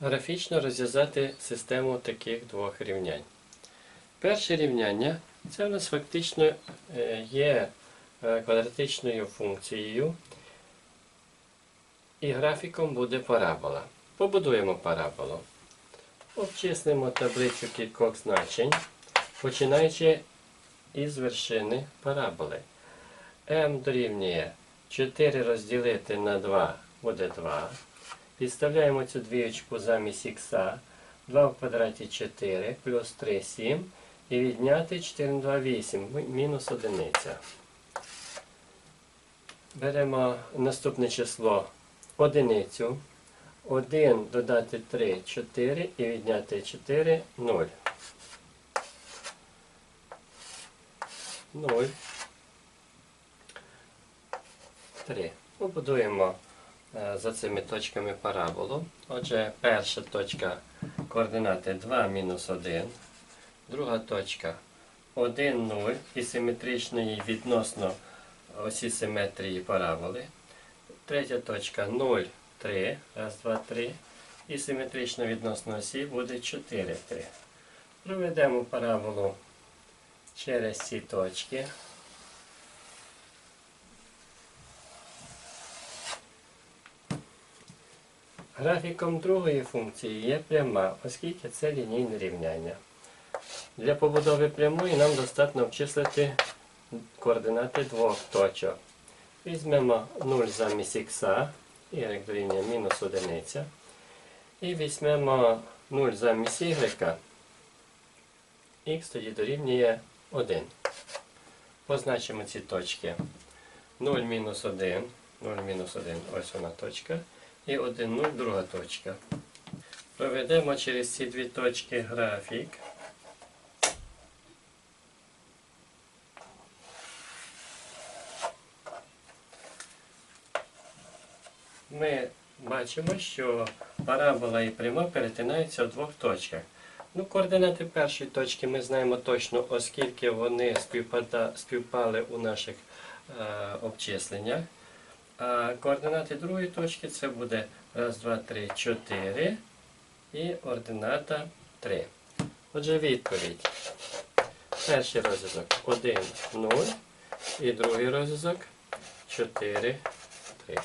графічно розв'язати систему таких двох рівнянь. Перше рівняння це у нас фактично е, є е, квадратичною функцією, і графіком буде парабола. Побудуємо параболу. Обчислимо таблицю кількох значень, починаючи із вершини параболи. m дорівнює 4 розділити на 2 буде 2. Підставляємо цю двієчку замість х. 2 в квадраті 4 плюс 3 7. І відняти 4 на 2 8 мінус 1. Беремо наступне число одиницю. 1 додати 3 4 і відняти 4 0. 0. 3. Побудуємо за цими точками параболу. Отже, перша точка координати 2 мінус 1. Друга точка 1, 0 і симетричної відносно осі симетрії параболи. Третя точка 0, 3. Раз, два, три. І симетрично відносно осі буде 4, 3. Проведемо параболу через ці точки. Графіком другої функції є пряма, оскільки це лінійне рівняння. Для побудови прямої нам достатньо обчислити координати двох точок. Візьмемо 0 замість х, y дорівнює мінус 1. І візьмемо 0 замість y, х тоді дорівнює 1. Позначимо ці точки. 0 мінус 1, 0 мінус 1, ось вона точка. І 1, 0, друга точка. Проведемо через ці дві точки графік. Ми бачимо, що парабола і пряма перетинаються в двох точках. Ну, координати першої точки ми знаємо точно, оскільки вони співпали у наших е, обчисленнях. А координати другої точки це буде 1, 2, 3, 4 і ордината 3. Отже, відповідь. Перший розв'язок 1, 0 і другий розв'язок 4, 3.